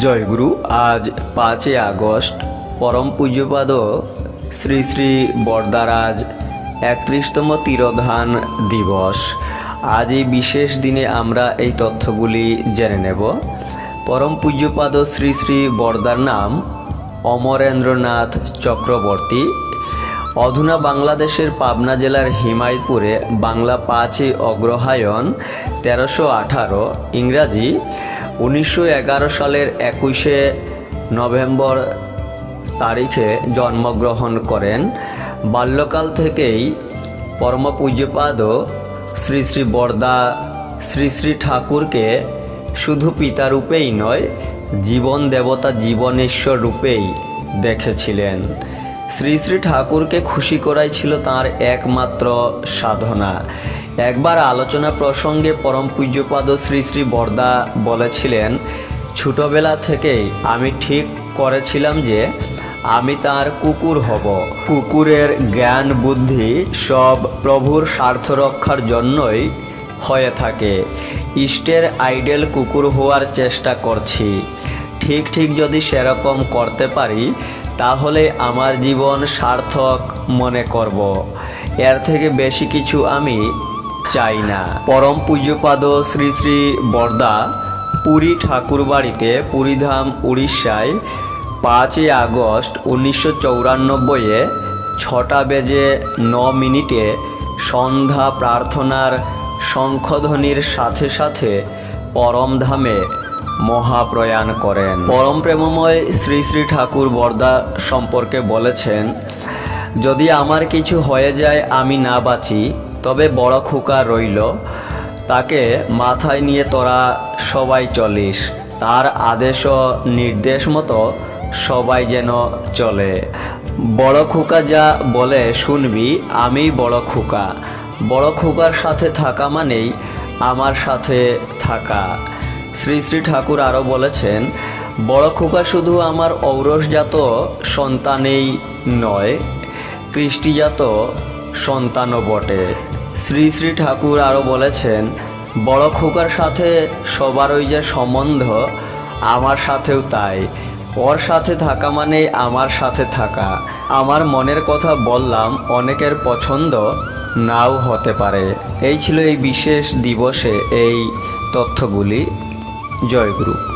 জয়গুরু, আজ পাঁচই আগস্ট, পরম পূজ্যপাদ শ্রী শ্রী বরদারাজ, একত্রিশতম তিরোধান দিবস। আজ এই বিশেষ দিনে আমরা এই তথ্যগুলি জেনে নেব। পরম পূজ্যপাদ শ্রী শ্রী বরদার নাম অমরেন্দ্রনাথ চক্রবর্তী। অধুনা বাংলাদেশের পাবনা জেলার হিমায়তপুরে বাংলা পাঁচই অগ্রহায়ণ তেরোশো আঠারো ইংরাজি উনিশশো এগারো সালের একুশে নভেম্বর তারিখে জন্মগ্রহণ করেন। বাল্যকাল থেকেই পরম পূজ্যপাদ শ্রী শ্রী বরদা শ্রী শ্রী ঠাকুরকে শুধু পিতারূপেই নয়, জীবন দেবতা জীবনেশ্বর রূপেই দেখেছিলেন। শ্রী শ্রী ঠাকুরকে খুশি করাই ছিল তার একমাত্র সাধনা। একবার আলোচনা প্রসঙ্গে পরম পূজ্যপাদ শ্রী শ্রী বরদা বলেছিলেন, ছোটবেলা থেকেই আমি ঠিক করেছিলাম যে আমি তার কুকুর হব। কুকুরের জ্ঞান বুদ্ধি সব প্রভুর স্বার্থ রক্ষার জন্যই হয়ে থাকে। ইষ্টের আইডেল কুকুর হওয়ার চেষ্টা করছি। ঠিক ঠিক যদি সেরকম করতে পারি, তাহলে আমার জীবন সার্থক মনে করব। এর থেকে বেশি কিছু আমি চাই না পরম পূজ্যপাদ শ্রী শ্রী বরদা পুরী ঠাকুরবাড়িতে পুরীধাম উড়িষ্যায় পাঁচই আগস্ট উনিশশো চৌরানব্বইয়ে ছটা বেজে ন মিনিটে সন্ধ্যা প্রার্থনার শঙ্খধ্বনির সাথে সাথে পরমধামে মহাপ্রয়াণ করেন। পরম প্রেমময় শ্রী শ্রী ঠাকুর বরদা সম্পর্কে বলেছেন, যদি আমার কিছু হয়ে যায়, আমি না বাঁচি তবে বড় খোকা রইল, তাকে মাথায় নিয়ে তোরা সবাই চলিস। তার আদেশ ও নির্দেশ মতো সবাই যেন চলে। বড় খোকা যা বলে শুনবি আমি বড় খোকা। বড় খোকার সাথে থাকা মানেই আমার সাথে থাকা। শ্রী শ্রী ঠাকুর আরও বলেছেন, বড় খোকা শুধু আমার ঔরসজাত সন্তানেই নয়, কৃষ্টিজাত সন্তানও বটে। শ্রী শ্রী ঠাকুর আরও বলেছেন, বড় খোকার সাথে সবার ওই যে সম্বন্ধ, আমার সাথেও তাই। ওর সাথে থাকা মানে আমার সাথে থাকা। আমার মনের কথা বললাম, অনেকের পছন্দ নাও হতে পারে। এই ছিল এই বিশেষ দিবসে এই তথ্যগুলি। জয়গুরু